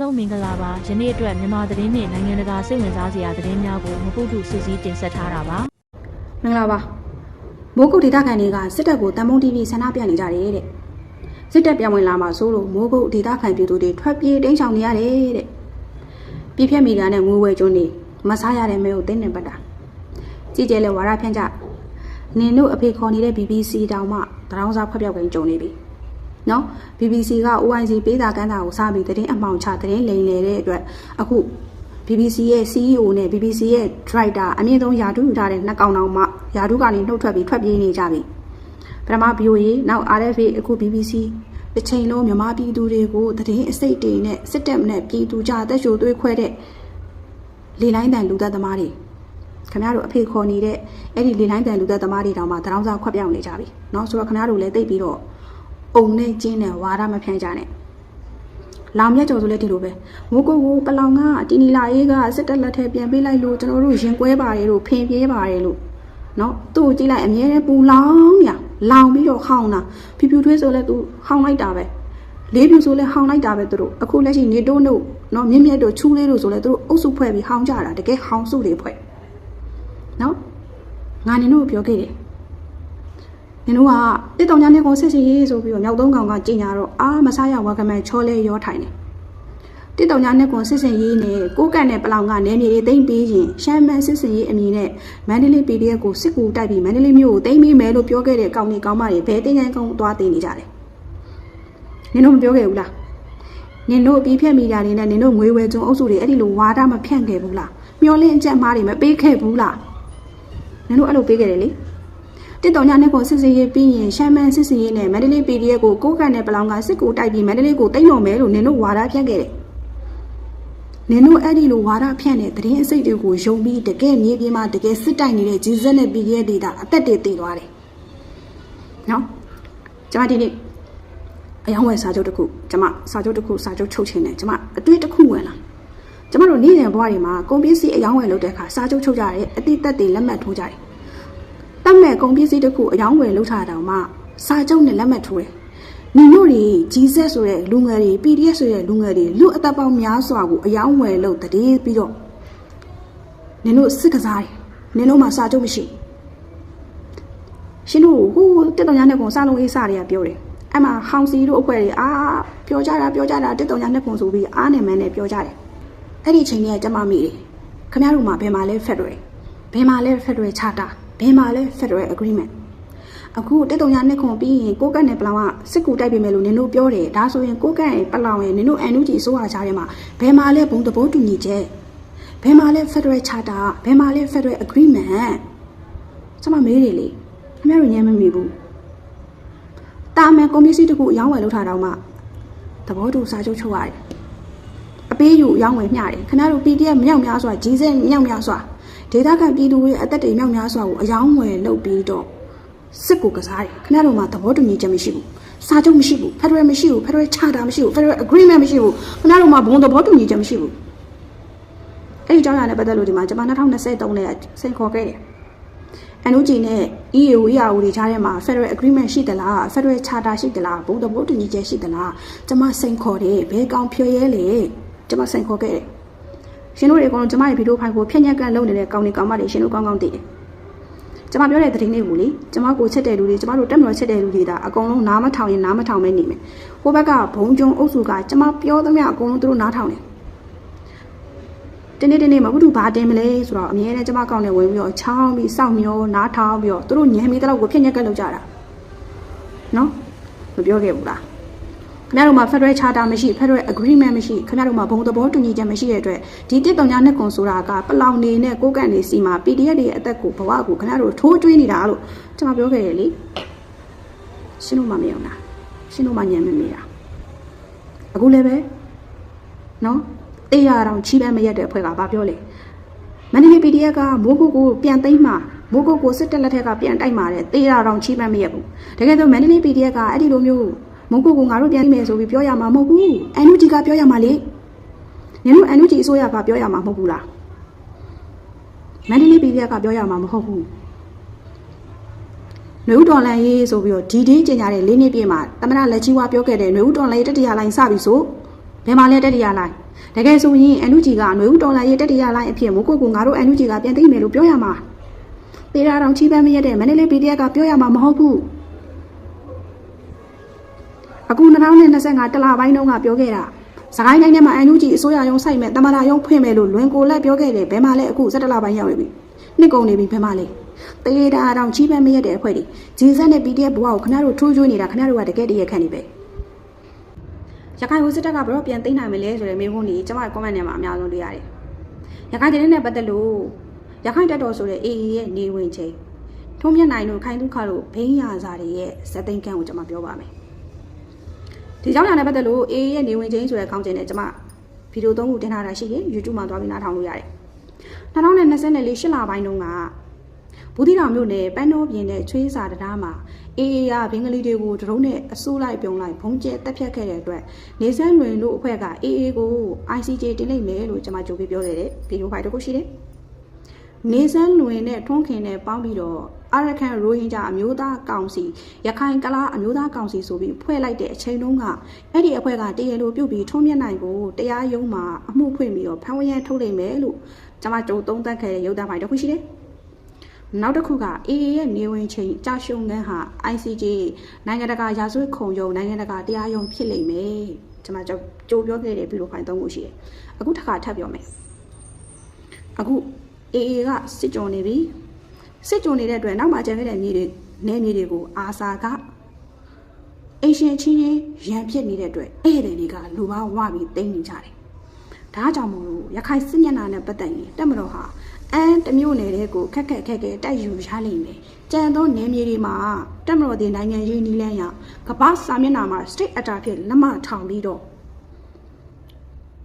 လုံးမင်္ဂလာပါယနေ့အတွက်မြန်မာသတင်းနဲ့နိုင်ငံတကာစိတ်ဝင်စားစရာသတင်းများကိုမပုတုစုစည်းတင်ဆက်ထားတာပါမင်္ဂလာပါမိုးကုတ်ဒေသခံတွေကစစ်တပ်ကိုတန်မုံ TV ဆန္ဒပြနေကြတယ်တဲ့စစ်တပ်ပြောင်းဝင်လာမှဆိုလို့မိုးကုတ်ဒေသခံပြည်သူတွေထွက်ပြေးတိမ်းရှောင်နေရတယ်တဲ့ပြည့်ဖြတ်မိတာနဲ့ငွေဝဲကျွန်းနေမစားရတဲ့မဲကိုတင်းနေပတ်တာကြည်ကျဲလဲဝါရဖြန့်ကြနင်တို့အဖေခေါ်နေတဲ့ BBC တောင်မှတရောင်းစားဖက်ပြောက်ကင်ကြုံနေပြီ နော် BBC က OIC ပေးတာကမ်းတာကိုစားပြီးသတင်းအမှောင်ချသတင်းလိမ်နေတဲ့အတွက်အခု BBC ရဲ့ CEO နဲ့ BBC ရဲ့ Director အမြင့်ဆုံးယာတုယူထားတဲ့နှစ်ကောင်တောင်မှယာတုကနေနှုတ်ထွက်ပြီးထွက်ပြေးနေကြပြီပထမ VOA နောက် RFA အခု BBC တစ်ချိန်လုံးမြန်မာပြည်သူတွေကိုသတင်းအစိတ်တွေနဲ့စစ်တပ်နဲ့ပြည်သူကြားအသက်ရှူသွေးခွဲတဲ့လေလိုင်းတန်လူသက်သမားတွေခင်ဗျားတို့အဖေခေါ်နေတဲ့အဲ့ဒီလေလိုင်းတန်လူသက်သမားတွေတောင်မှတရောင်းစားခွက်ပြောင်းနေကြပြီเนาะဆိုတော့ခင်ဗျားတို့လည်းသိပြီးတော့ အုံနဲ့ကျင်းနဲ့ဝါရမဖြန့်ကြနဲ့လောင်မြတ်ကျော်ဆိုလည်းဒီလိုပဲမိုးကုတ်ကိုပလောင်ကတီနီလာအေးကစစ်တပ်လက်ထဲပြန်ပေးလိုက်လို့ကျွန်တော်တို့ရင်ကွဲပါတယ်လို့ဖင်ပြေးပါတယ်လို့နော်သူ့ကိုကြည့်လိုက်အမြဲတမ်းပူလောင်ညာလောင်ပြီးတော့ဟောင်းတာဖြူဖြူထွေးဆိုလည်းသူဟောင်းလိုက်တာပဲလေးဖြူဆိုလည်းဟောင်းလိုက်တာပဲသူတို့အခုလက်ရှိနေတိုးတို့နော်မြင့်မြတ်တို့ချူးလေးတို့ဆိုလည်းသူတို့အုပ်စုဖွဲ့ပြီးဟောင်းကြတာတကယ်ဟောင်းစုတွေဖွဲ့နော်ငါနေတို့ပြောခဲ့တယ် နင်တို့ကတစ်တောင်ညာနေကိုစစ်စီရေးဆိုပြီးတော့မြောက်သုံးကောင်ကကြင်ညာတော့အာမဆားရဝါကမဲချောလဲရောထိုင်တယ်တစ်တောင်ညာနေကိုစစ်စင်ရေးနဲ့ကိုကန့်နဲ့ပလောင်ကနေမြေတွေတိမ့်ပြီးရင်ရှမ်းမန်စစ်စင်ရေးအမည်နဲ့မန္တလေး PDF ကိုစစ်ကူတိုက်ပြီးမန္တလေးမြို့ကိုတိမ့်ပြီးမယ်လို့ပြောခဲ့တဲ့ကောင်ကြီးကောင်မတွေဘယ်တင်းချိုင်းကောင်သွားသိနေကြလဲနင်တို့မပြောခဲ့ဘူးလားနင်တို့အပြီးဖြတ်မိတာတွေနဲ့နင်တို့ငွေဝယ်ကျုံအုပ်စုတွေအဲ့ဒီလိုဝါဒမဖြန့်ခဲ့ဘူးလားမျောလင်းအကျက်မားတွေမပေးခဲ့ဘူးလားနင်တို့အဲ့လိုပေးခဲ့တယ်လေ တစ်တော်ညနဲ့ကိုစစ်စစ်ရေးပြီးရင်ရှမ်းမန်စစ်စစ်ရေးနဲ့မန္တလေး PDF ကိုကိုကန့်နဲ့ပလောင်ကစစ်ကိုတိုက်ပြီးမန္တလေးကိုတိတ်တော်မယ်လို့နင်တို့ဝါဒဖြန့်ခဲ့တယ်။နင်တို့အဲ့ဒီလိုဝါဒဖြန့်တဲ့သတင်းအစိတ်တွေကိုယုံပြီးတကယ်မြေပြင်မှာတကယ်စစ်တိုက်နေတဲ့ဂျီဇက်နဲ့ PDF ဒေတာအသက်တွေတည်သွားတယ်။နော်။ကျွန်မဒီနေ့အယောင်းဝယ်စာချုပ်တစ်ခုကျွန်မစာချုပ်တစ်ခုစာချုပ်ချုပ်ခြင်းနဲ့ကျွန်မအတွေ့တစ်ခုဝင်လာ။ကျွန်မတို့နေ့စဉ်ဘဝတွေမှာကုန်ပစ္စည်းအယောင်းဝယ်လုပ်တဲ့အခါစာချုပ်ချုပ်ကြတယ်အတိတ်သက်တွေလက်မှတ်ထိုးကြတယ် တတ်မဲ့ကုန်ပစ္စည်းတစ်ခုအယောင်းဝယ်လုပ်ထားတာမှစာချုပ်နဲ့လက်မှတ်ထိုးတယ်။ညီတို့တွေ GZ ဆိုတဲ့လူငယ်တွေ PDF ဆိုတဲ့လူငယ်တွေလူအသက်ပေါင်းများစွာကိုအယောင်းဝယ်လုပ်တည်ပြီးတော့နင်တို့စစ်ကစားတယ်။နင်တို့မှစာချုပ်မရှိဘူး။ရှင်တို့ဟိုတက်တော်ညာနဲ့ကုန်စားလုံးအေးစားတွေကပြောတယ်။အဲ့မှာဟောင်စီတို့အဖွဲ့တွေအာပြောကြတာပြောကြတာတက်တော်ညာနဲ့ကုန်ဆိုပြီးအားနေမှန်းနဲ့ပြောကြတယ်။အဲ့ဒီအချိန်ကြီးကကျမမိတယ်။ခင်ဗျားတို့မှဘယ်မှာလဲ Federal ဘယ်မှာလဲ Federal Charter ဘ ယ်မှာလဲ Federal Agreement အခုတက်တုံညာနှစ်ခွန်ပြီးရင်ကိုကတ်နဲ့ပလောင်ကစစ်ကူတိုက်ပေးမယ်လို့နင်တို့ပြောတယ်ဒါဆိုရင်ကိုကတ်ရဲ့ပလောင်ရဲ့နင်တို့ NUG အစိုးရချားထဲမှာဘယ်မှာလဲဘုံသဘောတူညီချက်ဘယ်မှာလဲ Federal Charter ဘယ်မှာလဲ Federal Agreement ကျွန်မမေးတယ်လေခင်ဗျားတို့ညံမမိဘူးတာမန်ကွန်ပျူတာတကူအယောင်းဝယ်လုပ်ထားတော့မှသဘောတူစာချုပ်ချုပ်ရတယ်အပေးယူအယောင်းဝယ်မျှတယ်ခင်ဗျားတို့ PDF မြောက်များစွာကြီးစက်မြောက်များစွာ ဒေသခံပြည်သူတွေအသက်တွေမြောက်များစွာကိုအယောင်းဝယ်လုပ်ပြီးတော့စစ်ကိုကစားတယ်ခင်ဗျားတို့မှာသဘောတူညီချက်မရှိဘူးစာချုပ်မရှိဘူးဖက်ဒရယ်မရှိဘူးဖက်ဒရယ်ချာတာမရှိဘူးဖက်ဒရယ် agreement မရှိဘူးခင်ဗျားတို့မှာဘုံသဘောတူညီချက်မရှိဘူးအဲ့ဒီအကြောင်းအရာနဲ့ပတ်သက်လို့ဒီမှာကျွန်မ2023နဲ့စိန်ခေါ်ခဲ့တယ်အန်ယူဂျီနဲ့ EAO EAO တွေကြားထဲမှာ Federal Agreement ရှိသလား Federal Charter ရှိသလားဘုံသဘောတူညီချက်ရှိသလားကျွန်မစိန်ခေါ်တယ်ဘယ်ကောင်ဖြွေရဲလဲကျွန်မစိန်ခေါ်ခဲ့တယ် ရှင်တို့တွေအကုန်လုံးကျမရဲ့ဗီဒီယိုဖိုင်ကိုဖြည့်ညက်ကန်လုပ်နေတဲ့ကောင်းနေကောင်းမတွေရှင်တို့ကောင်းကောင်းသိတယ်။ကျမပြောတဲ့သတင်းလေးကိုလေကျမကိုချက်တဲ့လူတွေကျမတို့တက်မတော်ချက်တဲ့လူတွေဒါအကုန်လုံးနားမထောင်ရင်နားမထောင်မဲနေမယ်။ဟိုဘက်ကဘုံကျုံအုပ်စုကကျမပြောသမျှအကုန်လုံးသူတို့နားထောင်တယ်။တင်းနေတင်းနေမဟုတ်ဘူးဘာတင်မလဲဆိုတော့အမြဲတမ်းကျမကောင်းနေဝင်ပြီးတော့ချောင်းပြီးစောင့်မျောနားထောင်ပြီးတော့သူတို့ညံပြီးတဲ့လောက်ကိုဖြည့်ညက်ကန်လုပ်ကြတာ။နော်မပြောခဲ့ဘူးလား။ ခင်ဗျားတို့မှာ Federal Charter မရှိ Federal Agreement မရှိခင်ဗျားတို့မှာဘုံသဘောတူညီချက်မရှိတဲ့အတွက်ဒီတစ်တောင်ညာနဲ့ကွန်ဆိုတာကပလောင်နေနဲ့ကိုကန့်နေစီမှာ PDF တွေရဲ့အသက်ကိုဘဝကိုခင်ဗျားတို့ထိုးကျွေးနေတာလို့ကျွန်တော်ပြောခဲ့တယ်လေရှင်းလို့မမယုံတာရှင်းလို့မညံမမေးတာအခုလည်းပဲနော်တေးရအောင်ချီးပန်းမရက်တဲ့အဖွဲ့ကဘာပြောလဲမန္တလေး PDF ကမိုးကုတ်ကိုပြန်သိမ်းမှာမိုးကုတ်ကိုစစ်တပ်လက်ထက်ကပြန်တိုက်မှာတဲ့တေးရအောင်ချီးပန်းမရက်ဘူးတကယ်ဆိုမန္တလေး PDF ကအဲ့ဒီလိုမျိုး မုံကိုကိုငါတို့ပြန်မယ်ဆိုပြီးပြောရမှာမဟုတ်ဘူးအန်ယူဂျီကပြောရမှာလေနင်တို့အန်ယူဂျီအစိုးရကပြောရမှာမဟုတ်ဘူးလားမန္တလေးပြည်ပြကပြောရမှာမဟုတ်ဘူးနွေဦးတော်လန်ရေးဆိုပြီးတော့ဒီဒင်းကျင်ကြတဲ့လေးနှစ်ပြည့်မှာတမနာလက်ကြီးဝါပြောခဲ့တဲ့နွေဦးတော်လန်ရေးတတိယလိုင်းစပြီဆိုဘယ်မှာလဲတက်တရလိုက်တကယ်ဆိုရင်အန်နုဂျီကအຫນွေဦးတော်လာရေးတက်တရလိုက်အဖြစ်မိုးကုတ်ကငါတို့အန်နုဂျီကပြန်သိမယ်လို့ပြောရမှာပေရာတော်ချီးပန်းမရတဲ့မန္တလေး PDF ကပြောရမှာမဟုတ်ဘူး အခု2025တလပိုင်းတုန်းကပြောခဲ့တာစကိုင်းတိုင်းထဲမှာအန်နုဂျီအစိုးရရုံးစိုက်မဲ့တမလာရုံးဖွင့်မယ်လို့လွင်ကိုလက်ပြောခဲ့တယ်ဘယ်မှာလဲအခု17လပိုင်းရောက်နေပြီနှစ်ကုန်နေပြီဘယ်မှာလဲပေရာတော်ချီးပန်းမရတဲ့အဖွဲ့တွေဂျီဇက်နဲ့ PDF ဘဝကိုခင်ဗျားတို့ထိုးကျွေးနေတာခင်ဗျားတို့ကတကယ်တည်းရခံနေပဲရခိုင်ကိုစစ်တပ်ကဘယ်တော့ပြန်သိမ်းနိုင်မလဲဆိုတဲ့မေးခွန်းကြီးကျွန်မ comment ထဲမှာအများဆုံးတွေ့ရတယ်။ရခိုင်တရင်နဲ့ပတ်သက်လို့ရခိုင်တပ်တော်ဆိုတဲ့ AA ရဲ့နေဝင်ချိန်ထုံးမြတ်နိုင်တို့ခိုင်ဒုက္ခတို့ဘိန်းရာစာတွေရဲ့ဇက်သိန်းကန်းကိုကျွန်မပြောပါမယ်။ ဒီကြောင့်ညာနဲ့ပတ်သက်လို့ AA ရဲ့နေဝင်ချိန်ဆိုတဲ့ခေါင်းစဉ်နဲ့ကျွန်မဗီဒီယိုသုံးခုတင်ထားတာရှိရင် YouTube မှာသွားပြီးနားထောင်လို့ရတယ်။2024ရှစ်လပိုင်းတုန်းကဘူးတီတော်မြို့နယ်ပန်းတော်ပြင်နဲ့ချွေးစာတရားမှာအေးအေးရဘင်္ဂလီတွေကိုဒရုန်းနဲ့အစိုးလိုက်ပြုံလိုက်ဘုံကျဲတက်ဖြတ်ခဲ့တဲ့အတွက်နေဆန်းလွင်တို့အဖွဲ့ကအေးအေးကို ICJ တင်လိုက်မယ်လို့ကျွန်မကြိုပြီးပြောခဲ့တဲ့ဗီဒီယိုဖိုင်တစ်ခုရှိတယ်။ နေဆန်းလွင်နဲ့ထွန်းခင်နဲ့ပေါင်းပြီးတော့အာရကန်ရိုဟင်ဂျာအမျိုးသားကောင်စီရခိုင်ကလားအမျိုးသားကောင်စီဆိုပြီးဖွဲ့လိုက်တဲ့အချိန်တုန်းကအဲ့ဒီအဖွဲ့ကတရလိုပြုတ်ပြီးထွန်းမြတ်နိုင်ကိုတရားရုံးမှာအမှုဖွင့်ပြီးတော့ဖမ်းဝရမ်းထုတ်လိုက်မယ်လို့ကျွန်မကြိုသုံးသပ်ခဲ့တဲ့ရုပ်သံဖိုင်တစ်ခုရှိတယ်။နောက်တစ်ခုက AA ရဲ့နေဝင်ချိန်ကြာရှုံငန်းဟာ ICJ နိုင်ငံတကာရာဇဝတ်ခုံရုံးနိုင်ငံတကာတရားရုံးဖြစ်လိမ့်မယ်ကျွန်မကြိုပြောခဲ့တဲ့ဗီဒီယိုဖိုင်သုံးခုရှိတယ်အခုတစ်ခါထပ်ပြောမယ်အခု AA ကစစ်ကြုံနေပြီစစ်ကြုံနေတဲ့အတွက်နောက်မှကျန်ခဲ့တဲ့မြေတွေနေမြေတွေကိုအာစာကအင်ရှင်ချင်းချင်းရန်ဖြစ်နေတဲ့အတွက်ဧည့်သည်တွေကလူပါဝပြီးတိတ်နေကြတယ်ဒါကြောင့်မို့လို့ရခိုင်စစ်မျက်နှာနဲ့ပတ်သက်ရင်တက်မတော်ဟာအန်တမျိုးနယ်တဲ့ကိုခက်ခက်ခက်ခက်တိုက်ယူရလိမ့်မယ်။ကြံသောနယ်မြေတွေမှာတက်မတော်တဲ့နိုင်ငံရေးနီးလန်းရကမ္ဘာစာမျက်နှာမှာ state attack ဖြစ်လက်မထောင်ပြီးတော့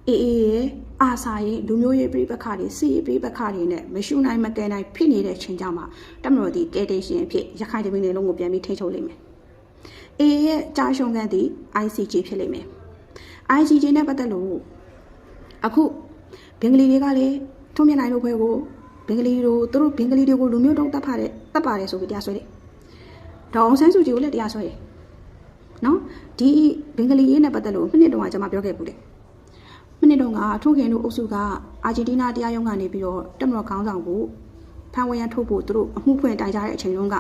အေးအေးရဲ့ အာစာရဲ့လူမျိုးရေးပြိပခါတွေစစ်ရေးပြိပခါတွေနဲ့မရှုနိုင်မကယ်နိုင်ဖြစ်နေတဲ့ချိန်ကြောင့်မှာတက်မတော်ဒီတဲတေရှင်အဖြစ်ရခိုင်တမင်းတွေလုံးကိုပြန်ပြီးထိချုပ်လိမ့်မယ်။အေးရဲ့ကြာရှုံးကန်သည့် ICJ ဖြစ်လိမ့်မယ်။ ICJ နဲ့ပတ်သက်လို့အခုဘင်္ဂလီတွေကလည်းထုံးမြနိုင်လို့ဖွဲကိုဘင်္ဂလီတို့သူတို့ဘင်္ဂလီတွေကိုလူမျိုးတုံးတတ်ဖားတဲ့တတ်ပါတယ်ဆိုပြီးတရားစွဲတယ်။ဒေါအောင်ဆန်းစုကြည်ကိုလည်းတရားစွဲတယ်။နော်ဒီဘင်္ဂလီရေးနဲ့ပတ်သက်လို့မိနစ်တုန်းကကျွန်မပြောခဲ့ဘူးတယ်။ မိနစ်တုန်းကထိုးခင်တို့အုပ်စုကအာဂျင်တီးနားတရားရုံးကနေပြီးတော့တက်မတော်ခေါင်းဆောင်ကိုဖန်ဝရန်ထုတ်ဖို့သူတို့အမှုဖွင့်တိုင်ကြတဲ့အချိန်တုန်းက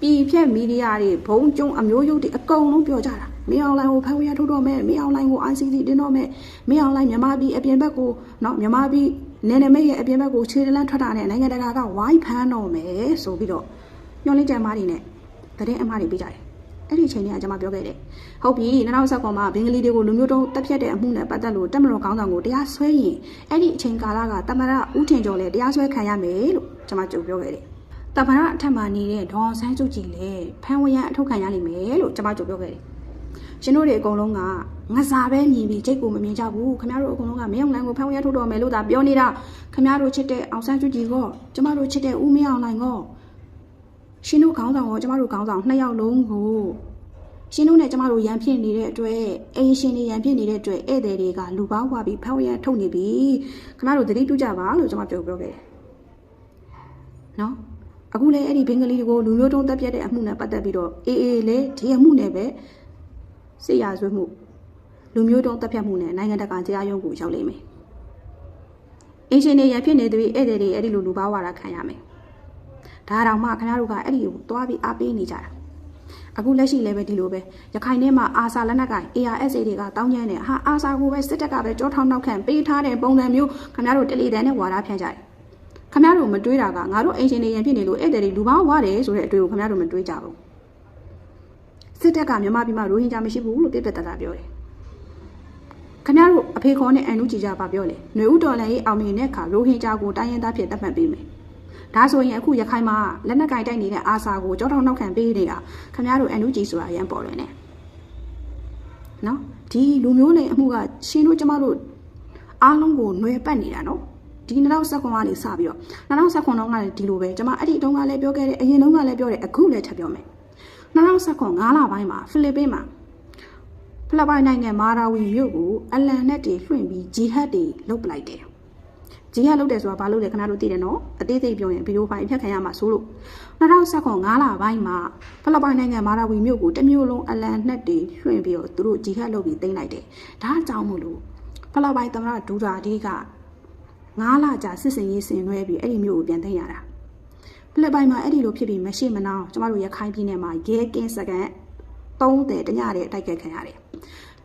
ပြည်ဖြက်မီဒီယာတွေဘုံကျုံအမျိုးရုပ်တွေအကုန်လုံးပြောကြတာမင်းအောင်လိုင်းကိုဖန်ဝရန်ထုတ်တော့မယ်မင်းအောင်လိုင်းကို ICC တင်တော့မယ်မင်းအောင်လိုင်းမြန်မာပြည်အပြင်ဘက်ကိုနော်မြန်မာပြည်နယ်နိမိတ်ရဲ့အပြင်ဘက်ကိုခြေတလန်းထွက်တာနဲ့နိုင်ငံတကာကဝိုင်းဖမ်းတော့မယ်ဆိုပြီးတော့ညှော်လင်းကြံမားတွေနဲ့သတင်းအမှားတွေပေးကြတယ် အဲ့ဒီအချိန်ကကျွန်မပြောခဲ့တယ်ဟုတ်ပြီ2019မှာဘင်္ဂလီတွေကိုလူမျိုးတုံးတက်ဖြတ်တဲ့အမှုနဲ့ပတ်သက်လို့တက်မတော်ကောင်းဆောင်ကိုတရားစွဲရင်အဲ့ဒီအချိန်ကာလကတမရဦးထင်ကျော်လည်းတရားစွဲခံရမယ်လို့ကျွန်မကြုံပြောခဲ့တယ်တပရအထက်မှာနေတဲ့ဒေါအောင်ဆန်းစုကြည်လည်းဖမ်းဝရန်အထုတ်ခံရလိမ့်မယ်လို့ကျွန်မကြုံပြောခဲ့တယ်ရှင်တို့တွေအကုန်လုံးကငစားပဲမြင်ပြီးကြိတ်ကိုမမြင်ကြဘူးခင်ဗျားတို့အကုန်လုံးကမင်းအောင်လိုင်းကိုဖမ်းဝရထုတ်တော်မယ်လို့သာပြောနေတာခင်ဗျားတို့ချစ်တဲ့အောင်ဆန်းစုကြည်ကကျမတို့ချစ်တဲ့ဦးမင်းအောင်လိုင်းက ရှင်တို့ခေါင်းဆောင်ကကျမတို့ခေါင်းဆောင်နှစ်ယောက်လုံးကိုရှင်တို့နဲ့ကျမတို့ရန်ဖြစ်နေတဲ့အတွက်အိမ်ရှင်တွေရန်ဖြစ်နေတဲ့အတွက်ဧည့်သည်တွေကလူပေါင်းွားပြီးဖမ်းဝရထုတ်နေပြီခင်ဗျားတို့သတိပြုကြပါလို့ကျမပြောပြောခဲ့တယ်နော်အခုလည်းအဲ့ဒီဘင်္ဂလီတွေကိုလူမျိုးတုံးတက်ပြတ်တဲ့အမှုနဲ့ပတ်သက်ပြီးတော့အေးအေးလေဒီအမှုနဲ့ပဲစစ်ရာဇဝတ်မှုလူမျိုးတုံးတက်ဖြတ်မှုနဲ့နိုင်ငံတကာတရားရုံးကိုရောက်လိမ့်မယ်။အင်ရှင်တွေရဖြစ်နေသူဧည့်သည်တွေအဲ့ဒီလိုလူပါဝါဒခံရမယ်။ ဒါတောင်မှခင်ဗျားတို့ကအဲ့ဒီကိုသွားပြီးအားပေးနေကြတာ။အခုလက်ရှိလည်းပဲဒီလိုပဲရခိုင်ထဲမှာအာစာလက်နက်ကင် ARSA တွေကတောင်းကျမ်းနေဟာအာစာကိုပဲစစ်တပ်ကပဲကြောထောင်းနောက်ခံပေးထားတဲ့ပုံစံမျိုးခင်ဗျားတို့တယ်လီတန်နဲ့ဝါဒဖြန့်ကြတယ်။ခင်ဗျားတို့မတွေးတာကငါတို့အင်ရှင်တွေရဖြစ်နေလို့ဧည့်သည်တွေလူပါဝါတယ်ဆိုတဲ့အတွေ့ကိုခင်ဗျားတို့မတွေးကြဘူး။စစ်တပ်ကမြန်မာပြည်မှာရိုဟင်ဂျာမရှိဘူးလို့ပြပြတတ်တာပြောတယ်။ခင်ဗျားတို့အဖေခေါ်နဲ့အန်နူကြည်ကြပါပြောလေ။ຫນွေဥတော်လည်းရေးအောင်မြင်တဲ့အခါရိုဟင်ဂျာကိုတိုင်းရင်းသားဖြစ်သတ်မှတ်ပေးမယ်။ ဒါဆိုရင်အခုရခိုင်မှာလက်နက်ကင်တိုက်နေတဲ့အာစာကိုကြောထောင်နောက်ခံပေးနေတာခင်ဗျားတို့အန်နူကြည်ဆိုတာရန်ပေါ်လွင်နေ။နော်ဒီလူမျိုးလိမ်အမှုကရှင်တို့ကျမတို့အားလုံးကိုຫນွေပတ်နေတာနော်။ဒီ2019ကနေစပြီးတော့2019တုန်းကလည်းဒီလိုပဲကျွန်မအဲ့ဒီတုန်းကလည်းပြောခဲ့တယ်အရင်တုန်းကလည်းပြောတယ်အခုလည်းထပ်ပြောမယ်2019 9လပိုင်းမှာဖိလစ်ပင်းမှာဖိလစ်ပိုင်နိုင်ငံမာရာဝီမြို့ကိုအလန်နဲ့တွေလွှင့်ပြီးဂျီဟတ်တွေလုတ်ပလိုက်တယ် ဂျီဟတ်လုပ်တယ်ဆိုတာဘာလို့လဲခဏတို့သိတယ်နော်အသေးစိတ်ပြောရင်ဗီဒီယိုဖိုင်ဖြတ်ခံရမှာဆိုလို့2019 9လပိုင်းမှာဖိလစ်ပိုင်နိုင်ငံမာရာဝီမြို့ကိုတစ်မျိုးလုံးအလံနှက်တွေလွှင့်ပြီးတော့သူတို့ဂျီဟတ်လုပ်ပြီးတင်လိုက်တယ်ဒါအကြောင်းမို့လို့ဖိလစ်ပိုင်သမ္မတဒူရာဒီက9လကြာစစ်စင်ရေးဆင်နွှဲပြီးအဲ့ဒီမြို့ကိုပြန်သိမ်းရတာဖိလစ်ပိုင်မှာအဲ့ဒီလိုဖြစ်ပြီးမရှိမနှောင်းကျမတို့ရခိုင်ပြည်နယ်မှာရဲကင်းစကန်30တညတဲ့တိုက်ခတ်ခံရတယ်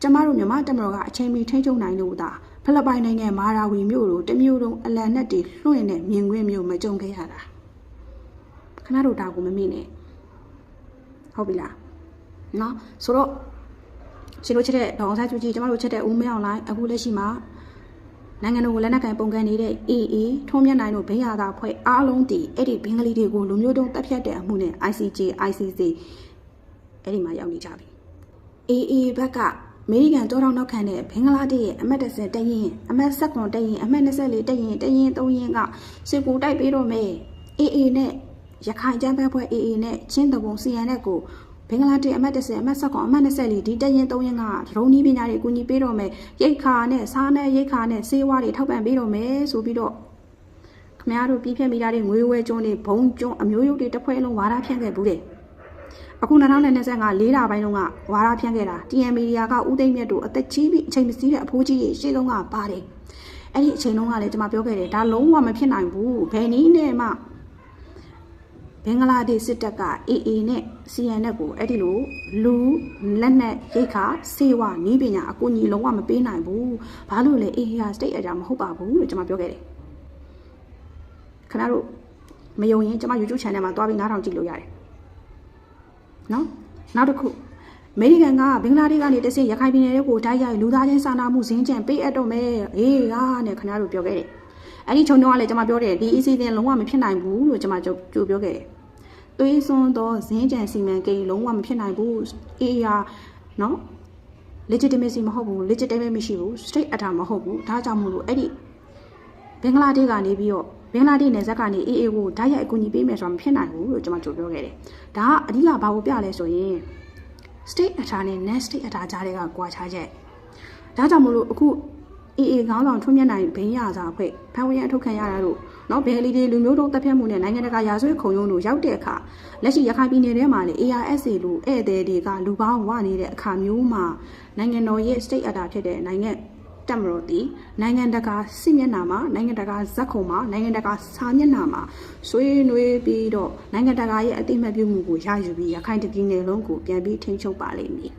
ကျမတို့မြန်မာတက်မတော်ကအချိန်မီထိန်းချုပ်နိုင်လို့သာ ဖိလစ်ပိုင်နိုင်ငံမာရာဝီမြို့လိုတစ်မျိုးလုံးအလံနဲ့တွေလွှင့်တဲ့မြင်ကွင်းမျိုးမကြုံခဲ့ရတာခဏတို့ဒါကိုမမေ့နဲ့ဟုတ်ပြီလားနော်ဆိုတော့ရှင်တို့ချက်တဲ့ဒေါအောင်ဆန်းစုကြည်ကျမတို့ချက်တဲ့ဦးမင်းအောင်လိုင်းအခုလက်ရှိမှာနိုင်ငံတော်ကိုလက်နက်ကင်ပုံကန်နေတဲ့ AA ထုံးမြတ်နိုင်တို့ဘေးရတာဖွဲ့အားလုံးတည်အဲ့ဒီဘင်္ဂလီတွေကိုလူမျိုးတုံးတပ်ဖြတ်တဲ့အမှုနဲ့ ICJ ICC အဲ့ဒီမှာရောက်နေကြပြီ AA ဘက်ကအ မေရိကန်တောထောင်နောက်ခံတဲ့ဘင်္ဂလားဒေ့ရှ်ရဲ့အမတ်30တရင်အမတ်7တရင်အမတ်24တရင်တရင်3ရင်ကစစ်ကူတိုက်ပေးတော့မယ် AA နဲ့ရခိုင်ကျန်းဖက်ဖွဲ့ AA နဲ့ချင်းတဘုံ CN နဲ့ကိုဘင်္ဂလားဒေ့ရှ်အမတ်30အမတ်7အမတ်24ဒီတရင်3ရင်ကဒရုန်းနီးပညာတွေအကူအညီပေးတော့မယ်ရိတ်ခါနဲ့စားနဲ့ရိတ်ခါနဲ့ဆေးဝါးတွေထောက်ပံ့ပေးတော့မယ်ဆိုပြီးတော့ခမရတို့ပြည့်ဖြတ်မိတာတွေငွေဝဲကျွန်းတွေဘုံကျွန်းအမျိုးရုပ်တွေတစ်ဖွဲ့လုံးဝါဒဖြန့်ခဲ့ဘူးတဲ့ အခု2025လေးလပိုင်းလုံးကဝါဒဖြန့်ခဲ့တာ TM Media ကဦးသိမ်းမြတ်တို့အသက်ကြီးပြီးအချိန်မစည်းတဲ့အဖိုးကြီးကြီးရှေ့ဆုံးကပါတယ်အဲ့ဒီအချိန်လုံးကလည်းကျွန်မပြောခဲ့တယ်ဒါလုံးဝမဖြစ်နိုင်ဘူးဘယ်နည်းနဲ့မှဘင်္ဂလားဒေ့ရှ်စစ်တပ်က AA နဲ့ CN နဲ့ကိုအဲ့ဒီလိုလူလက်နက်ရိတ်ခါစေဝါနီးပညာအကူအညီလုံးဝမပေးနိုင်ဘူးဘာလို့လဲ AA ဟာ state အကြောင်းမဟုတ်ပါဘူးလို့ကျွန်မပြောခဲ့တယ်ခဏတို့မယုံရင်ကျွန်မ YouTube channel မှာတွားပြီးနားထောင်ကြည့်လို့ရတယ် နော်နောက်တစ်ခုအမေရိကန်ကဘင်္ဂလားဒေ့ရှ်ကနေတဆင့်ရခိုင်ပြည်နယ်တွေကိုတိုက်ရိုက်လူသားချင်းစာနာမှုဇင်းကြံပေးအပ်တော့မယ်အေးဟာနဲ့ခင်ဗျားတို့ပြောခဲ့တယ်အဲ့ဒီခြုံတော့ကလည်းကျွန်မပြောတယ်ဒီ EC တင်လုံးဝမဖြစ်နိုင်ဘူးလို့ကျွန်မကြိုကြိုပြောခဲ့တယ်သွေးစွန်းသောဇင်းကြံစီမံကိန်းလုံးဝမဖြစ်နိုင်ဘူးအေးဟာနော် legitimacy မဟုတ်ဘူး legitimate မရှိဘူး state အထာမဟုတ်ဘူးဒါကြောင့်မို့လို့အဲ့ဒီဘင်္ဂလားဒေ့ရှ်ကနေပြီးတော့ ဘင်္ဂလားဒေ့ရှ်နယ်စပ်ကနေ AA ကိုဓာတ်ရိုက်အကူအညီပေးမယ်ဆိုတာမဖြစ်နိုင်ဘူးလို့ကျွန်မကြိုပြောခဲ့တယ်ဒါကအဓိကဘာကိုပြလဲဆိုရင် state အထာနဲ့ net state အထာကြားတွေကကွာခြားချက်ဒါကြောင့်မို့လို့အခု AA ခေါင်းဆောင်ထွန်းမြတ်နိုင်ဘင်းရစာဖွဲ့ဖန်ဝရန်အထုတ်ခံရတာတို့နော်ဘယ်လီတွေလူမျိုးတုံးတပ်ဖြတ်မှုနဲ့နိုင်ငံတကာရာဇဝတ်ခုံရုံးတို့ရောက်တဲ့အခါလက်ရှိရခိုင်ပြည်နယ်ထဲမှာလေ ARSA လို့ဧည့်သည်တွေကလူပေါင်းဝနေတဲ့အခါမျိုးမှာနိုင်ငံတော်ရဲ့ state အထာဖြစ်တဲ့နိုင်ငံ တက်မတော်တီနိုင်ငံတကာစစ်မျက်နှာမှာနိုင်ငံတကာဇက်ခုံမှာနိုင်ငံတကာစာမျက်နှာမှာဆွေးနွေးပြီးတော့နိုင်ငံတကာရဲ့အတိအမှတ်ပြုမှုကိုရယူပြီးရခိုင်တပြည်နယ်လုံးကိုပြန်ပြီးထိန်းချုပ်ပါလိမ့်မည်